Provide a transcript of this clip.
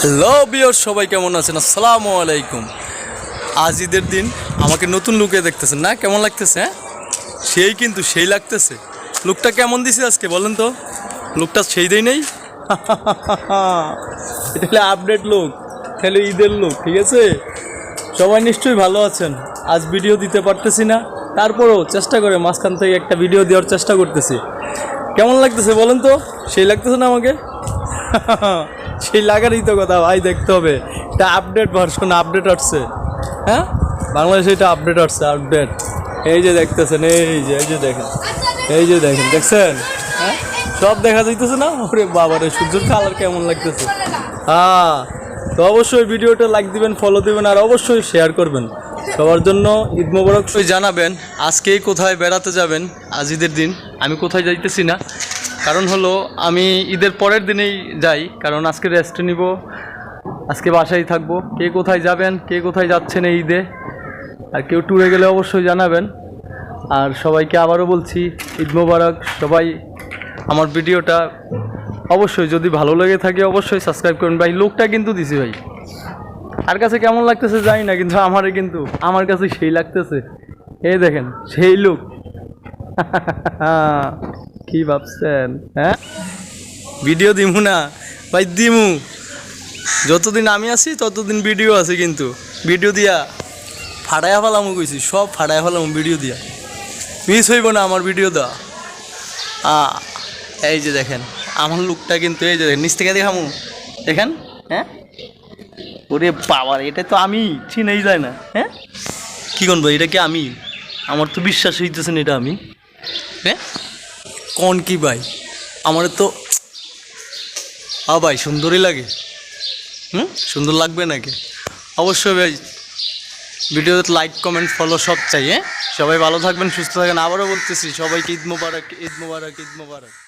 Hello বিয়র সবাই কেমন আছেন? আসসালামু আলাইকুম। আজ ঈদের দিন, আমাকে নতুন লুকে দেখতেছেন না? কেমন লাগতেছে হ্যাঁ? সেই কিন্তু সেই লাগতেছে। লুকটা কেমন দিছে আজকে, বলেন তো? লুকটা সেই দেই নেই? এটা হলো আপডেট লুক তাহলে ঈদের লুক, ঠিক আছে? সবাই নিশ্চয়ই ভালো আছেন। আজ ভিডিও দিতে পারতেছি না। তারপরেও চেষ্টা করে মাঝখান থেকে একটা ভিডিও দেওয়ার চেষ্টা করতেছি। কেমন লাগতেছে, বলেন তো? সেই লাগতেছে না আমাকে? সেই লাগারই তো কথা, ভাই, দেখতে হবে। এটা আপডেট ভার্সন আপডেট আসছে। হ্যাঁ? বাংলাদেশে এটা আপডেট আসছে আপডেট এই যে দেখতেছেন, এই যে এই যে দেখেন, এই যে দেখেন, দেখছেন? হ্যাঁ? সব দেখা যাইতেছে না? ওরে বাবারে সূর্যের কালার কেমন লাগতেছে। হ্যাঁ তো অবশ্যই ভিডিওটা লাইক দিবেন ফলো দিবেন, আর অবশ্যই শেয়ার করবেন। সবার জন্য ঈদ মোবারক। জানাবেন আজকে কোথায় বেড়াতে যাবেন আজ ঈদের দিন? আমি কোথায় যাইতেছি না? কারণ হলো, আমি ঈদের পরের দিনেই যাই, কারণ আজকে রেস্ট নিব, আজকে বাসায় থাকব। কে কোথায় যাবেন, কে কোথায় যাচ্ছেন এই ঈদে? আর কেউ ট্যুরে গেলে অবশ্যই জানাবেন। আর সবাইকে আবারও বলছি, ঈদ মোবারক, সবাই আমার ভিডিওটা অবশ্যই যদি ভালো লেগে থাকে, অবশ্যই সাবস্ক্রাইব করুন। ভাই, লোকটা কিন্তু দিছি ভাই। আর কাছে কেমন লাগতেছে জানি না, কিন্তু আমারে কিন্তু, আমার কাছে সেই লাগতেছে। এই দেখেন, সেই লুক। কি ভাবছেন হ্যাঁ? ভিডিও দিমু না, ভাই দিমু। যতদিন আমি আছি, ততদিন ভিডিও আছে কিন্তু। ভিডিও দিয়া ফাটাইয়া ফেলামু কইছি, সব ফাটাইয়া ফেলামু ভিডিও দিয়া। মিস হইব না আমার ভিডিও দেওয়া। আ, এই যে দেখেন, আমার লুকটা কিন্তু এই যে দেখেন, নিচ থেকে দেখামু। দেখেন হ্যাঁ? ওরে বাবার এটা তো আমি চিনেই যায় না হ্যাঁ? কি ভাই, এটা কি আমি? আমার তো বিশ্বাস হইতেছে না এটা আমি। হ্যাঁ? কোন কি ভাই? আমার তো আ ভাই, সুন্দরই লাগে। হুম? সুন্দর লাগবে নাকি? অবশ্যই ভাই, ভিডিওতে লাইক কমেন্ট ফলো সব চাই হ্যাঁ? সবাই ভালো থাকবেন, সুস্থ থাকবেন। আবারও বলতেছি, সবাইকে ঈদ মোবারক ঈদ মোবারক ঈদ মোবারক।